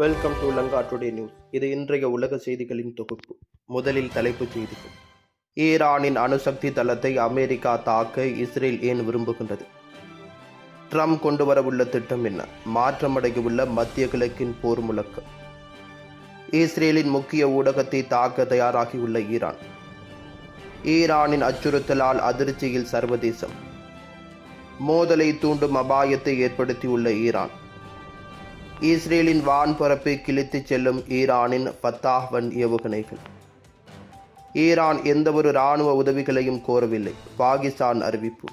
Welcome to Lanka today news இது இன்றைய உலக செய்திகளின் தொகுப்பு. முதலில் தலைப்புச் செய்திகள். ஈரானின் அணுசக்தி தளத்தை அமெரிக்கா தாக்க இஸ்ரேல் ஏன் விரும்புகின்றது? ட்ரம்ப் கொண்டு வரவுள்ள திட்டம் என்ன? மாற்றமடையவுள்ள மத்திய கிழக்கின் போர் முழக்கம். இஸ்ரேலின் முக்கிய ஊடகத்தை தாக்க தயாராகியுள்ள ஈரான். ஈரானின் அச்சுறுத்தலால் அதிர்ச்சியில் சர்வதேசம். மோதலை தூண்டும் அபாயத்தை ஏற்படுத்தியுள்ள ஈரான். இஸ்ரேலின் வான்பரப்பை கிழித்துச் செல்லும் ஈரானின் பத்தாஹ்வன் ஏவுகணைகள். ஈரான் எந்தவொரு இராணுவ உதவிகளையும் கோரவில்லை பாகிஸ்தான் அறிவிப்பு.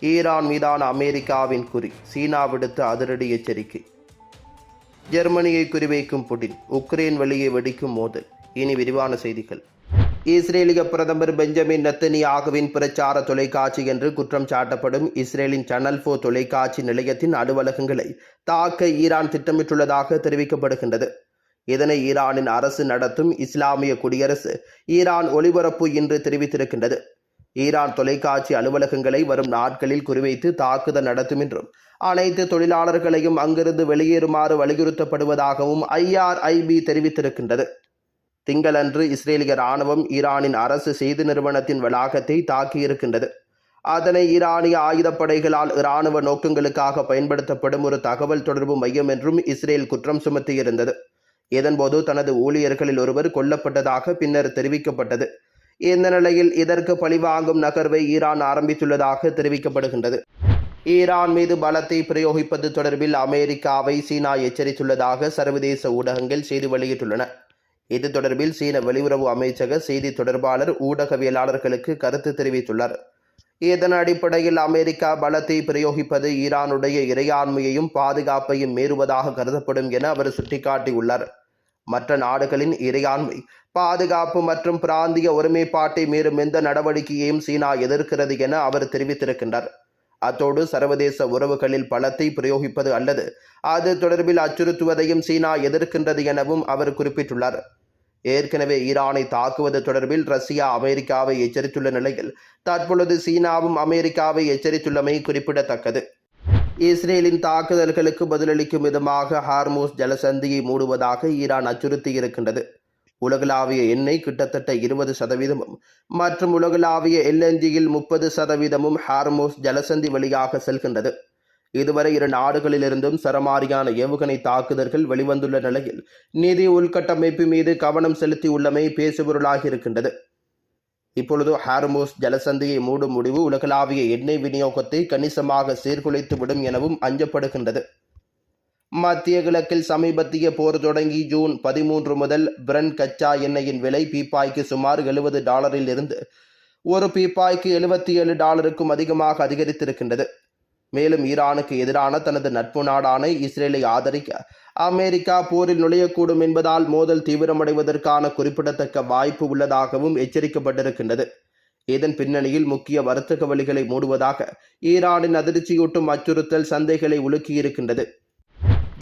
ஈரான் மீதான அமெரிக்காவின் குறி சீனா விடுத்த அதிரடி எச்சரிக்கை. ஜெர்மனியை குறிவைக்கும் புடின் உக்ரைன் வெளியே வெடிக்கும் மோதல். இனி விரிவான செய்திகள். இஸ்ரேலிய பிரதமர் பெஞ்சமின் நத்தனியாகுவின் பிரச்சார தொலைக்காட்சி என்று குற்றம் சாட்டப்படும் இஸ்ரேலின் சனல் போ தொலைக்காட்சி நிலையத்தின் அலுவலகங்களை தாக்க ஈரான் திட்டமிட்டுள்ளதாக தெரிவிக்கப்படுகின்றது. இதனை ஈரானின் அரசு நடத்தும் இஸ்லாமிய குடியரசு ஈரான் ஒளிபரப்பு இன்று தெரிவித்திருக்கின்றது. ஈரான் தொலைக்காட்சி அலுவலகங்களை வரும் நாட்களில் குறிவைத்து தாக்குதல் நடத்தும் என்றும் அனைத்து தொழிலாளர்களையும் அங்கிருந்து வெளியேறுமாறு வலியுறுத்தப்படுவதாகவும் ஐஆர்ஐபி தெரிவித்திருக்கின்றது. திங்களன்று இஸ்ரேலிய ராணுவம் ஈரானின் அரசு செய்தி நிறுவனத்தின் வளாகத்தை தாக்கியிருக்கின்றது. அதனை ஈரானிய ஆயுதப்படைகளால் இராணுவ நோக்கங்களுக்காக பயன்படுத்தப்படும் ஒரு தகவல் தொடர்பு மையம் என்றும் இஸ்ரேல் குற்றம் சுமத்தியிருந்தது. இதன்போது தனது ஊழியர்களில் ஒருவர் கொல்லப்பட்டதாக பின்னர் தெரிவிக்கப்பட்டது. இந்த நிலையில் இதற்கு பழிவாங்கும் நகர்வை ஈரான் ஆரம்பித்துள்ளதாக தெரிவிக்கப்படுகின்றது. ஈரான் மீது பலத்தை பிரயோகிப்பது தொடர்பில் அமெரிக்காவை சீனா எச்சரித்துள்ளதாக சர்வதேச ஊடகங்கள் செய்தி வெளியிட்டுள்ளன. இது தொடர்பில் சீன வெளியுறவு அமைச்சக செய்தி தொடர்பாளர் ஊடகவியலாளர்களுக்கு கருத்து தெரிவித்துள்ளார். இதன் அடிப்படையில் அமெரிக்கா பலத்தை பிரயோகிப்பது ஈரானுடைய இறையாண்மையையும் பாதுகாப்பையும் மீறுவதாக கருதப்படும் என அவர் சுட்டிக்காட்டியுள்ளார். மற்ற நாடுகளின் இறையாண்மை பாதுகாப்பு மற்றும் பிராந்திய ஒருமைப்பாட்டை மீறும் எந்த நடவடிக்கையையும் சீனா எதிர்க்கிறது என அவர் தெரிவித்திருக்கின்றார். அத்தோடு சர்வதேச உறவுகளில் பலத்தை பிரயோகிப்பது அல்லது அது தொடர்பில் அச்சுறுத்துவதையும் சீனா எதிர்க்கின்றது எனவும் அவர் குறிப்பிட்டுள்ளார். ஏற்கனவே ஈரானை தாக்குவது தொடர்பில் ரஷ்யா அமெரிக்காவை எச்சரித்துள்ள நிலையில் தற்பொழுது சீனாவும் அமெரிக்காவை எச்சரித்துள்ளமை குறிப்பிடத்தக்கது. இஸ்ரேலின் தாக்குதல்களுக்கு பதிலளிக்கும் விதமாக ஹார்மோஸ் ஜலசந்தியை மூடுவதாக ஈரான் அச்சுறுத்தியிருக்கின்றது உலகளாவிய எண்ணெய் கிட்டத்தட்ட இருபது சதவீதமும் மற்றும் உலகளாவிய எல்என்ஜியில் முப்பது சதவீதமும் ஹார்மோஸ் ஜலசந்தி வழியாக செல்கின்றது. இதுவரை இரு நாடுகளிலிருந்தும் சரமாரியான ஏவுகணை தாக்குதல்கள் வெளிவந்துள்ள நிலையில் நிதி உள்கட்டமைப்பு மீது கவனம் செலுத்தியுள்ளமை பேசுபொருளாகி இருக்கின்றது. இப்பொழுது ஹார்மோஸ் ஜலசந்தியை மூடும் முடிவு உலகளாவிய எண்ணெய் விநியோகத்தை கணிசமாக சீர்குலைத்து விடும் எனவும் அஞ்சப்படுகின்றது. மத்திய கிழக்கில் சமீபத்திய போர் தொடங்கி ஜூன் பதிமூன்று முதல் பிரன் கச்சா எண்ணெயின் விலை பீப்பாய்க்கு சுமார் எழுபது டாலரில் இருந்து ஒரு பீப்பாய்க்கு எழுபத்தி ஏழு டாலருக்கும் அதிகமாக அதிகரித்திருக்கின்றது. மேலும் ஈரானுக்கு எதிரான தனது நட்பு நாடான இஸ்ரேலை ஆதரிக்க அமெரிக்கா போரில் நுழையக்கூடும் என்பதால் மோதல் தீவிரமடைவதற்கான குறிப்பிடத்தக்க வாய்ப்பு உள்ளதாகவும் எச்சரிக்கப்பட்டிருக்கின்றது. இதன் பின்னணியில் முக்கிய வர்த்தக வழிகளை மூடுவதாக ஈரானின் அதிர்ச்சியூட்டும் அச்சுறுத்தல் சந்தைகளை உலுக்கியிருக்கின்றது.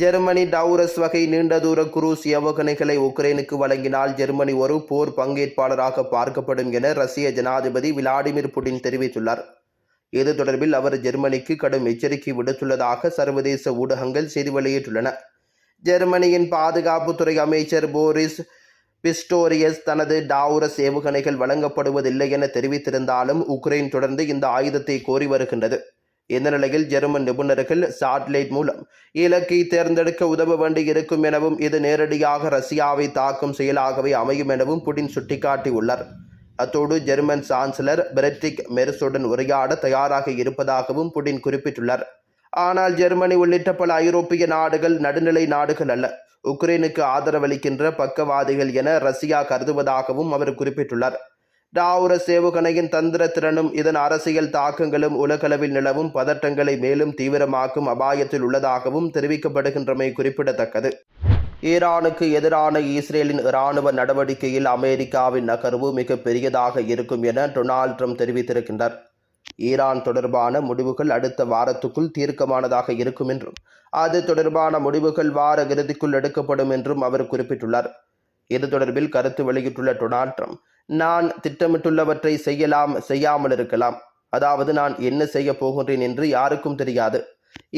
ஜெர்மனி டவுரஸ் வகை நீண்ட தூர குரூஸ் ஏவுகணைகளை உக்ரைனுக்கு வழங்கினால் ஜெர்மனி ஒரு போர் பங்கேற்பாளராக பார்க்கப்படும் என ரஷ்ய ஜனாதிபதி விளாடிமிர் புடின் தெரிவித்துள்ளார். இது தொடர்பில் அவர் ஜெர்மனிக்கு கடும் எச்சரிக்கை விடுத்துள்ளதாக சர்வதேச ஊடகங்கள் செய்தி வெளியிட்டுள்ளன. ஜெர்மனியின் பாதுகாப்புத்துறை அமைச்சர் போரிஸ் பிஸ்டோரியஸ் தனது டாவுரஸ் ஏவுகணைகள் வழங்கப்படுவதில்லை என தெரிவித்திருந்தாலும் உக்ரைன் தொடர்ந்து இந்த ஆயுதத்தை கோரி வருகின்றது. இந்த நிலையில் ஜெர்மன் நிபுணர்கள் சாட்டிலைட் மூலம் இலக்கை தேர்ந்தெடுக்க உதவ வேண்டி இருக்கும் எனவும் இது நேரடியாக ரஷ்யாவை தாக்கும் செயலாகவே அமையும் எனவும் புடின் சுட்டிக்காட்டியுள்ளார். அத்தோடு ஜெர்மன் சான்சலர் பிரெட்ரிக் மெர்ஸுடன் உரையாட தயாராக இருப்பதாகவும் புடின் குறிப்பிட்டுள்ளார். ஆனால் ஜெர்மனி உள்ளிட்ட பல ஐரோப்பிய நாடுகள் நடுநிலை நாடுகள் அல்ல. உக்ரைனுக்கு ஆதரவளிக்கின்ற பக்கவாதிகள் என ரஷ்யா கருதுவதாகவும் அவர் குறிப்பிட்டுள்ளார். டாவுர சேவுகணையின் தந்திர திறனும் இதன் அரசியல் தாக்கங்களும் உலகளவில் நிலவும் பதட்டங்களை மேலும் தீவிரமாக்கும் அபாயத்தில் உள்ளதாகவும் தெரிவிக்கப்படுகின்றமை குறிப்பிடத்தக்கது. ஈரானுக்கு எதிரான இஸ்ரேலின் இராணுவ நடவடிக்கையில் அமெரிக்காவின் நகர்வு மிக பெரியதாக இருக்கும் என டொனால்ட் ட்ரம்ப் தெரிவித்திருக்கின்றார். ஈரான் தொடர்பான முடிவுகள் அடுத்த வாரத்துக்குள் தீர்க்கமானதாக இருக்கும் என்றும் அது தொடர்பான முடிவுகள் வார இறுதிக்குள் எடுக்கப்படும் என்றும் அவர் குறிப்பிட்டுள்ளார். இது தொடர்பில் கருத்து வெளியிட்டுள்ள டொனால்ட் ட்ரம்ப் நான் திட்டமிட்டுள்ளவற்றை செய்யலாம் செய்யாமல் இருக்கலாம். அதாவது நான் என்ன செய்ய போகின்றேன் என்று யாருக்கும் தெரியாது.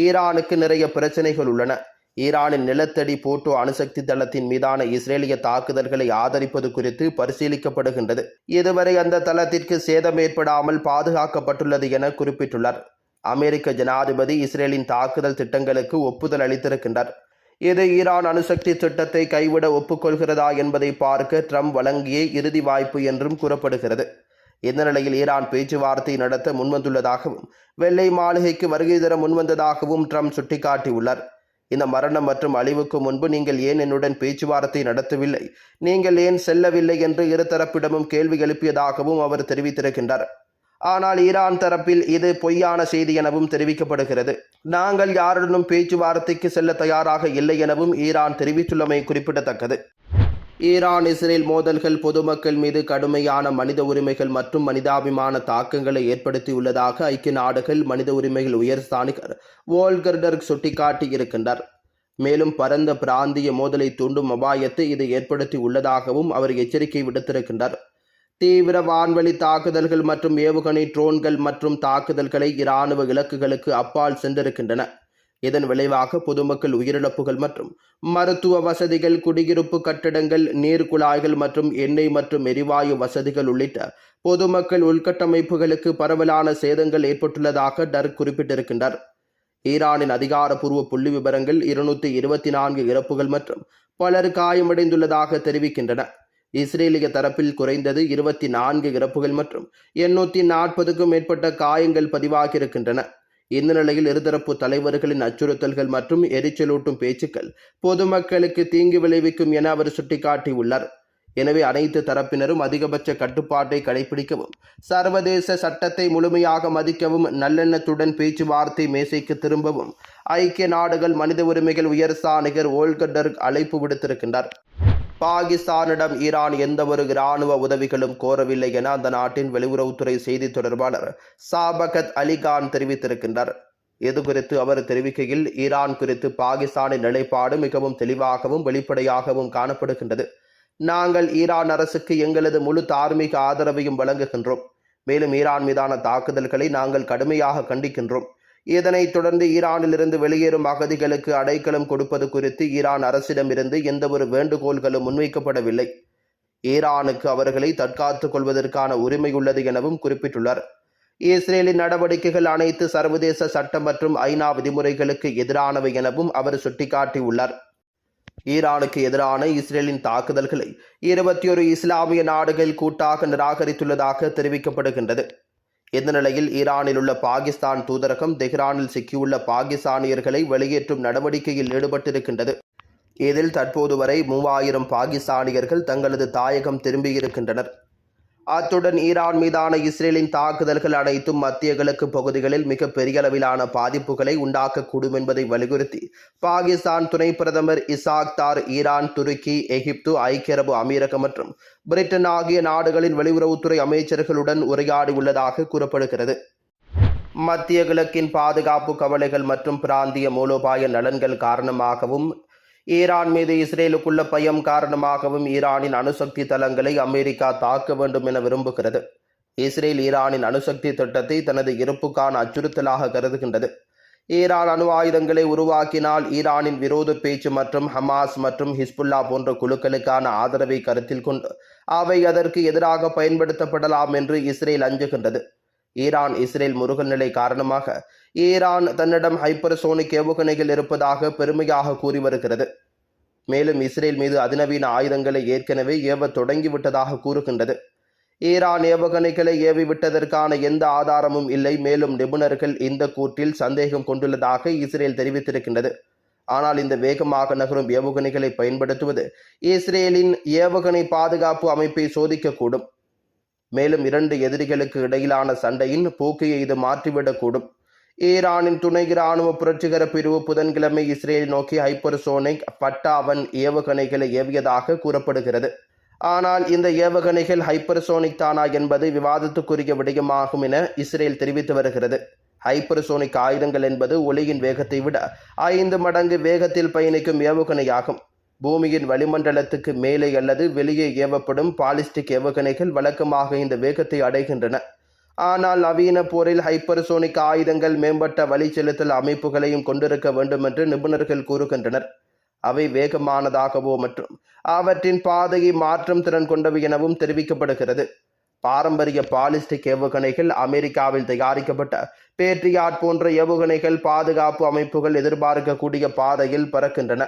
ஈரானுக்கு நிறைய பிரச்சனைகள் உள்ளன. ஈரானின் நிலத்தடி போட்டோ அணுசக்தி தளத்தின் மீதான இஸ்ரேலிய தாக்குதல்களை ஆதரிப்பது குறித்து பரிசீலிக்கப்படுகின்றது. இதுவரை அந்த தளத்திற்கு சேதம் ஏற்படாமல் பாதுகாக்கப்பட்டுள்ளது என குறிப்பிட்டுள்ளார். அமெரிக்க ஜனாதிபதி இஸ்ரேலின் தாக்குதல் திட்டங்களுக்கு ஒப்புதல் அளித்திருக்கின்றார். இது ஈரான் அணுசக்தி திட்டத்தை கைவிட ஒப்புக்கொள்கிறதா என்பதை பார்க்க ட்ரம்ப் வழங்கிய இறுதி வாய்ப்பு என்றும் கூறப்படுகிறது. இந்த நிலையில் ஈரான் பேச்சுவார்த்தை நடத்த முன்வந்துள்ளதாகவும் வெள்ளை மாளிகைக்கு வருகை தர முன்வந்ததாகவும் ட்ரம்ப் சுட்டிக்காட்டியுள்ளார். இந்த மரணம் மற்றும் அழிவுக்கு முன்பு நீங்கள் ஏன் என்னுடன் பேச்சுவார்த்தை நடத்தவில்லை? நீங்கள் ஏன் செல்லவில்லை என்று இருதரப்பிடமும் கேள்வி எழுப்பியதாகவும் அவர் தெரிவித்திருக்கின்றார். ஆனால் ஈரான் தரப்பில் இது பொய்யான செய்தி எனவும் தெரிவிக்கப்படுகிறது. நாங்கள் யாருடனும் பேச்சுவார்த்தைக்கு செல்ல தயாராக இல்லை எனவும் ஈரான் தெரிவித்துள்ளமை குறிப்பிடத்தக்கது. ஈரான் இஸ்ரேல் மோதல்கள் பொதுமக்கள் மீது கடுமையான மனித உரிமைகள் மற்றும் மனிதாபிமான தாக்கங்களை ஏற்படுத்தியுள்ளதாக ஐக்கிய நாடுகள் மனித உரிமைகள் உயர்ஸ்தானிகர் வோல்கர்டர்க் சுட்டிக்காட்டியிருக்கின்றார் மேலும் பரந்த பிராந்திய மோதலை தூண்டும் அபாயத்தை இது ஏற்படுத்தி உள்ளதாகவும் அவர் எச்சரிக்கை விடுத்திருக்கின்றார் தீவிர வான்வழி தாக்குதல்கள் மற்றும் ஏவுகணை ட்ரோன்கள் மற்றும் தாக்குதல்களை இராணுவ இலக்குகளுக்கு அப்பால் சென்றிருக்கின்றன. இதன் விளைவாக பொதுமக்கள் உயிரிழப்புகள் மற்றும் மருத்துவ வசதிகள் குடியிருப்பு கட்டடங்கள் நீர் குழாய்கள் மற்றும் எண்ணெய் மற்றும் எரிவாயு வசதிகள் உள்ளிட்ட பொதுமக்கள் உள்கட்டமைப்புகளுக்கு பரவலான சேதங்கள் ஏற்பட்டுள்ளதாக டர்க் குறிப்பிட்டிருக்கின்றார். ஈரானின் அதிகாரப்பூர்வ புள்ளி விவரங்கள் இருநூத்தி இருபத்தி நான்கு இறப்புகள் மற்றும் பலர் காயமடைந்துள்ளதாக தெரிவிக்கின்றன. இஸ்ரேலிய தரப்பில் குறைந்தது இருபத்தி நான்கு இறப்புகள் மற்றும் எண்ணூற்றி நாற்பதுக்கும் மேற்பட்ட காயங்கள் பதிவாகியிருக்கின்றன. இந்த நிலையில் இருதரப்பு தலைவர்களின் அச்சுறுத்தல்கள் மற்றும் எரிச்சலூட்டும் பேச்சுக்கள் பொதுமக்களுக்கு தீங்கு விளைவிக்கும் என அவர் சுட்டிக்காட்டியுள்ளார். எனவே அனைத்து தரப்பினரும் அதிகபட்ச கட்டுப்பாட்டை கடைபிடிக்கவும் சர்வதேச சட்டத்தை முழுமையாக மதிக்கவும் நல்லெண்ணத்துடன் பேச்சுவார்த்தை மேசைக்கு திரும்பவும் ஐக்கிய நாடுகள் மனித உரிமைகள் உயர்ஸ்தானிகர் ஓல்கடர்க் அழைப்பு விடுத்திருக்கின்றார். பாகிஸ்தானிடம் ஈரான் எந்த ஒரு இராணுவ உதவிகளும் கோரவில்லை என அந்த நாட்டின் வெளியுறவுத்துறை செய்தி தொடர்பாளர் சாபகத் அலிகான் தெரிவித்திருக்கின்றார். இது குறித்து அவர் தெரிவிக்கையில் ஈரான் குறித்து பாகிஸ்தானின் நிலைப்பாடு மிகவும் தெளிவாகவும் வெளிப்படையாகவும் காணப்படுகின்றது. நாங்கள் ஈரான் அரசுக்கு எங்களது முழு தார்மீக ஆதரவையும் வழங்குகின்றோம். மேலும் ஈரான் மீதான தாக்குதல்களை நாங்கள் கடுமையாக கண்டிக்கின்றோம். இதனைத் தொடர்ந்து ஈரானிலிருந்து வெளியேறும் அகதிகளுக்கு அடைக்கலம் கொடுப்பது குறித்து ஈரான் அரசிடமிருந்து எந்தவொரு வேண்டுகோள்களும் முன்வைக்கப்படவில்லை. ஈரானுக்கு அவர்களை தற்காத்துக் கொள்வதற்கான உரிமை உள்ளது எனவும் குறிப்பிட்டுள்ளார். இஸ்ரேலின் நடவடிக்கைகள் அனைத்து சர்வதேச சட்டம் மற்றும் ஐநா விதிமுறைகளுக்கு எதிரானவை எனவும் அவர் சுட்டிக்காட்டியுள்ளார். ஈரானுக்கு எதிரான இஸ்ரேலின் தாக்குதல்களை இருபத்தி ஒரு இஸ்லாமிய நாடுகள் கூட்டாக நிராகரித்துள்ளதாக தெரிவிக்கப்படுகின்றது. இந்த நிலையில் ஈரானில் உள்ள பாகிஸ்தான் தூதரகம் தெஹ்ரானில் சிக்கியுள்ள பாகிஸ்தானியர்களை வெளியேற்றும் நடவடிக்கையில் ஈடுபட்டிருக்கின்றது. இதில் தற்போது வரை மூவாயிரம் பாகிஸ்தானியர்கள் தங்களது தாயகம் திரும்பியிருக்கின்றனர். அத்துடன் ஈரான் மீதான இஸ்ரேலின் தாக்குதல்கள் அனைத்தும் மத்திய கிழக்கு பகுதிகளில் மிக பெரிய அளவிலான பாதிப்புகளை உண்டாக்கக்கூடும் என்பதை வலியுறுத்தி பாகிஸ்தான் துணை பிரதமர் இசாக் தார் ஈரான் துருக்கி எகிப்து ஐக்கிய அரபு அமீரகம் மற்றும் பிரிட்டன் ஆகிய நாடுகளின் வெளியுறவுத்துறை அமைச்சர்களுடன் உரையாடியுள்ளதாக கூறப்படுகிறது. மத்திய கிழக்கின் பாதுகாப்பு கவலைகள் மற்றும் பிராந்திய மூலோபாய நலன்கள் காரணமாகவும் ஈரான் மீது இஸ்ரேலுக்குள்ள பயம் காரணமாகவும் ஈரானின் அணுசக்தி தளங்களை அமெரிக்கா தாக்க வேண்டும் என விரும்புகிறது. இஸ்ரேல் ஈரானின் அணுசக்தி திட்டத்தை தனது இருப்புக்கான அச்சுறுத்தலாக கருதுகின்றது. ஈரான் அணு ஆயுதங்களை உருவாக்கினால் ஈரானின் விரோத பேச்சு மற்றும் ஹமாஸ் மற்றும் ஹிஸ்புல்லா போன்ற குழுக்களுக்கான ஆதரவை கருத்தில் கொண்டு அவை அதற்கு எதிராக பயன்படுத்தப்படலாம் என்று இஸ்ரேல் அஞ்சுகின்றது. ஈரான் இஸ்ரேல் முருகல் நிலை காரணமாக ஈரான் தன்னிடம் ஹைப்பர்சோனிக் ஏவுகணைகள் இருப்பதாக பெருமையாக கூறி வருகிறது. மேலும் இஸ்ரேல் மீது அதிநவீன ஆயுதங்களை ஏற்கனவே ஏவ தொடங்கிவிட்டதாக கூறுகின்றது. ஈரான் ஏவுகணைகளை ஏவி விட்டதற்கான எந்த ஆதாரமும் இல்லை. மேலும் நிபுணர்கள் இந்த கூற்றில் சந்தேகம் கொண்டுள்ளதாக இஸ்ரேல் தெரிவித்திருக்கின்றது. ஆனால் இந்த வேகமாக நகரும் ஏவுகணைகளை பயன்படுத்துவது இஸ்ரேலின் ஏவுகணை பாதுகாப்பு அமைப்பை சோதிக்கக்கூடும். மேலும் இரண்டு எதிரிகளுக்கு இடையிலான சண்டையின் போக்கையை இது மாற்றிவிடக்கூடும். ஈரானின் துணை இராணுவ புரட்சிகர பிரிவு புதன்கிழமை இஸ்ரேல் நோக்கி ஹைப்பர்சோனிக் பட்டாவன் ஏவுகணைகளை ஏவியதாக கூறப்படுகிறது. ஆனால் இந்த ஏவுகணைகள் ஹைப்பர்சோனிக் தானா என்பது விவாதத்துக்குரிய விடயமாகும் என இஸ்ரேல் தெரிவித்து வருகிறது. ஹைப்பர்சோனிக் ஆயுதங்கள் என்பது ஒளியின் வேகத்தை விட ஐந்து மடங்கு வேகத்தில் பயணிக்கும் ஏவுகணையாகும். பூமியின் வளிமண்டலத்துக்கு மேலே அல்லது வெளியே ஏவப்படும் பாலிஸ்டிக் ஏவுகணைகள் வழக்கமாக இந்த வேகத்தை அடைகின்றன. ஆனால் நவீன போரில் ஹைப்பர்சோனிக் ஆயுதங்கள் மேம்பட்ட வழி செலுத்தல் அமைப்புகளையும் கொண்டிருக்க வேண்டும் என்று நிபுணர்கள் கூறுகின்றனர். அவை வேகமானதாகவோ மற்றும் அவற்றின் பாதையை மாற்றும் திறன் கொண்டவை எனவும் தெரிவிக்கப்படுகிறது. பாரம்பரிய பாலிஸ்டிக் ஏவுகணைகள் அமெரிக்காவில் தயாரிக்கப்பட்ட பேட்ரியாட் போன்ற ஏவுகணைகள் பாதுகாப்பு அமைப்புகள் எதிர்பார்க்கக்கூடிய பாதையில் பறக்கின்றன.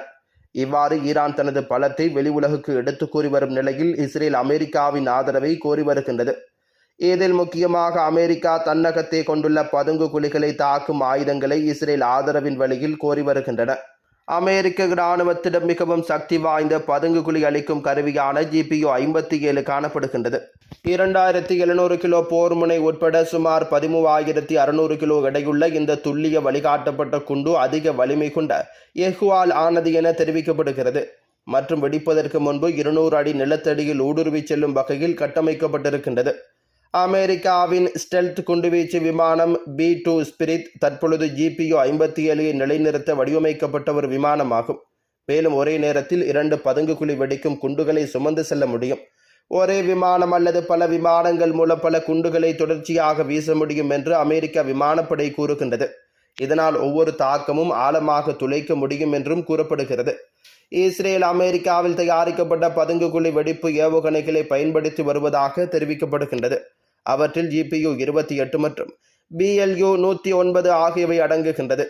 இவ்வாறு ஈரான் தனது பலத்தை வெளி உலகுக்கு எடுத்துக் கூறி வரும் நிலையில் இஸ்ரேல் அமெரிக்காவின் ஆதரவை கோரி வருகின்றது. இதில் முக்கியமாக அமெரிக்கா தன்னகத்தை கொண்டுள்ள பதுங்கு குழிகளை தாக்கும் ஆயுதங்களை இஸ்ரேல் ஆதரவின் வழியில் கோரி வருகின்றன. அமெரிக்க இராணுவத்திடம் மிகவும் சக்தி வாய்ந்த பதுங்கு குழி அளிக்கும் கருவியான ஜிபியு ஐம்பத்தி ஏழு காணப்படுகின்றது. இரண்டாயிரத்தி எழுநூறு கிலோ போர் முனை உட்பட சுமார் பதிமூவாயிரத்தி அறுநூறு கிலோ எடையுள்ள இந்த துல்லிய வழிகாட்டப்பட்ட குண்டு அதிக வலிமை கொண்ட எஹ்வால் ஆனது என தெரிவிக்கப்படுகிறது. மற்றும் வெடிப்பதற்கு முன்பு இருநூறு அடி நிலத்தடியில் ஊடுருவி செல்லும் வகையில் கட்டமைக்கப்பட்டிருக்கின்றது. அமெரிக்காவின் ஸ்டெல்த் குண்டுவீச்சு விமானம் பி டூ ஸ்பிரிட் தற்பொழுது ஜிபியு ஐம்பத்தி ஏழை நிலைநிறுத்த வடிவமைக்கப்பட்ட ஒரு விமானமாகும். மேலும் ஒரே நேரத்தில் இரண்டு பதுங்குகுழி வெடிக்கும் குண்டுகளை சுமந்து செல்ல முடியும். ஒரே விமானம் அல்லது பல விமானங்கள் மூலம் பல குண்டுகளை தொடர்ச்சியாக வீச முடியும் என்று அமெரிக்க விமானப்படை கூறுகின்றது. இதனால் ஒவ்வொரு தாக்கமும் ஆழமாக துளைக்க முடியும் என்றும் கூறப்படுகிறது. இஸ்ரேல் அமெரிக்காவில் தயாரிக்கப்பட்ட பதுங்குகுழி வெடிப்பு ஏவுகணைகளை பயன்படுத்தி வருவதாக தெரிவிக்கப்படுகின்றது. அவற்றில் ஜிபியு இருபத்தி எட்டு மற்றும் பிஎல்யூ நூற்றி ஒன்பது ஆகியவை அடங்குகின்றது.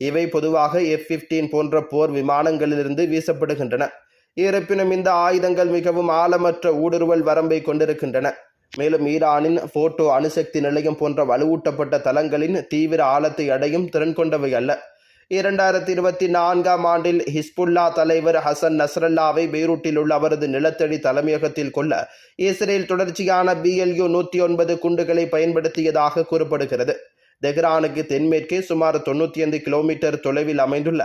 இவை பொதுவாக எஃப் 15 போன்ற போர் விமானங்களிலிருந்து வீசப்படுகின்றன. இருப்பினும் இந்த ஆயுதங்கள் மிகவும் ஆழமற்ற ஊடுருவல் வரம்பை கொண்டிருக்கின்றன. மேலும் ஈரானின் போட்டோ அணுசக்தி நிலையம் போன்ற வலுவூட்டப்பட்ட தளங்களின் தீவிர ஆழத்தை அடையும் திறன் கொண்டவை அல்ல. இரண்டாயிரத்தி இருபத்தி நான்காம் ஆண்டில் ஹிஸ்புல்லா தலைவர் ஹசன் நஸ்ரல்லாவை பெய்ரூட்டில் உள்ள அவரது நிலத்தடி தலைமையகத்தில் கொள்ள இஸ்ரேல் தொடர்ச்சியான பிஎல்யூ நூற்றி ஒன்பது குண்டுகளை பயன்படுத்தியதாக கூறப்படுகிறது. தெஹ்ரானுக்கு தென்மேற்கே சுமார் தொண்ணூற்றி ஐந்து கிலோமீட்டர் தொலைவில் அமைந்துள்ள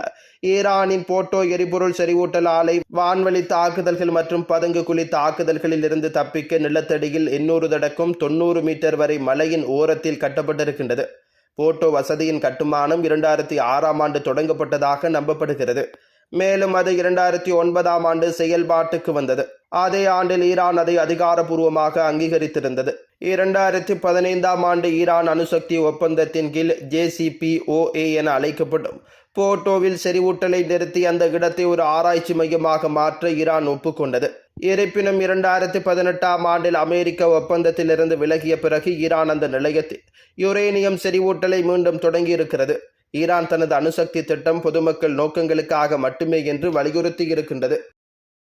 ஈரானின் போட்டோ எரிபொருள் செறிவூட்டல் ஆலை வான்வழி தாக்குதல்கள் மற்றும் பதுங்கு குழி தாக்குதல்களில் இருந்து தப்பிக்க நிலத்தடியில் எண்ணூறு தடக்கும் தொண்ணூறு மீட்டர் வரை மலையின் ஓரத்தில் கட்டப்பட்டிருக்கின்றது. போட்டோ வசதியின் கட்டுமானம் இரண்டாயிரத்தி ஆறாம் ஆண்டு தொடங்கப்பட்டதாக நம்பப்படுகிறது. மேலும் அது இரண்டாயிரத்தி ஒன்பதாம் ஆண்டு செயல்பாட்டுக்கு வந்தது. அதே ஆண்டில் ஈரான் அதை அதிகாரப்பூர்வமாக அங்கீகரித்திருந்தது. இரண்டாயிரத்தி பதினைந்தாம் ஆண்டு ஈரான் அணுசக்தி ஒப்பந்தத்தின் கீழ் ஜேசிபிஓஏ என அழைக்கப்படும் போட்டோவில் செறிவூட்டலை நிறுத்தி அந்த இடத்தை ஒரு ஆராய்ச்சி மையமாக மாற்ற ஈரான் ஒப்புக்கொண்டது. இருப்பினும் இரண்டாயிரத்தி பதினெட்டாம் ஆண்டில் அமெரிக்க ஒப்பந்தத்திலிருந்து விலகிய பிறகு ஈரான் அந்த நிலையத்தில் யுரேனியம் செறிவூட்டலை மீண்டும் தொடங்கியிருக்கிறது. ஈரான் தனது அணுசக்தி திட்டம் பொதுமக்கள் நோக்கங்களுக்காக மட்டுமே என்று வலியுறுத்தி இருக்கின்றது.